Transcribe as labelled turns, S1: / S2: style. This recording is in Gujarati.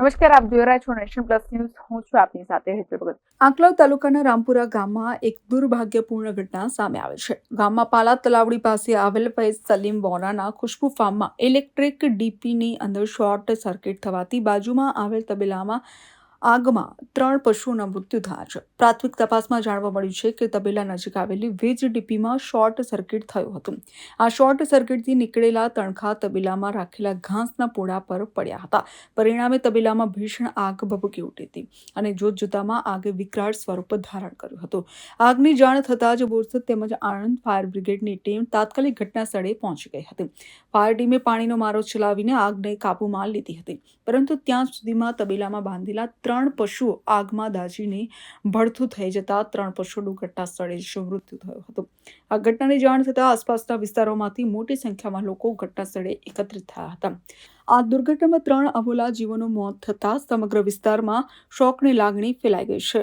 S1: નમસ્કાર, આપ જોઈ રહ્યા છો નેશન પ્લસ ન્યૂઝ. હું છું આપની સાથે હેતુ ભગત.
S2: આંકલાવ તાલુકાના રામપુરા ગામમાં એક દુર્ભાગ્યપૂર્ણ ઘટના સામે આવે છે. ગામમાં પાલા તલાવડી પાસે આવેલ ફૈઝ સલીમ વોરાના ખુશ્બુ ફાર્મમાં ઇલેક્ટ્રિક ડીપીની અંદર શોર્ટ સર્કિટ થવાથી બાજુમાં આવેલ તબેલામાં આગમાં ત્રણ પશુઓના મૃત્યુ થયા છે. પ્રાથમિક તપાસમાં જાણવા મળ્યું છે કે તબેલા નજીક આવેલી વીજ ડીપીમાં શોર્ટ સર્કિટ થયું હતું. આ શોર્ટ સર્કિટથી નીકળેલા તણખા તબેલામાં રાખેલા ઘાસના પોળા પર પડ્યા હતા. પરિણામે તબેલામાં ભીષણ આગ ભભૂકી ઉઠી હતી અને જોત જોતામાં આગે વિકરાળ સ્વરૂપ ધારણ કર્યું હતું. આગની જાણ થતાં જ બોરસદ તેમજ આણંદ ફાયર બ્રિગેડની ટીમ તાત્કાલિક ઘટના સ્થળે પહોંચી ગઈ હતી. ફાયર ટીમે પાણીનો મારો ચલાવીને આગને કાબૂમાં લીધી હતી. પરંતુ ત્યાં સુધીમાં તબેલામાં બાંધેલા ત્રણ પશુઓ આગમાં દાજીને ભડથું થઈ જતા ત્રણ પશુઓનું ઘટના સ્થળે જ મૃત્યુ થયું હતું. આ ઘટનાની જાણ થતાં આસપાસના વિસ્તારોમાંથી મોટી સંખ્યામાં લોકો ઘટના સ્થળે એકત્રિત થયા હતા. આ દુર્ઘટનામાં ત્રણ અબોલા જીવોનું મોત થતાં સમગ્ર વિસ્તારમાં શોકની લાગણી ફેલાઈ ગઈ છે.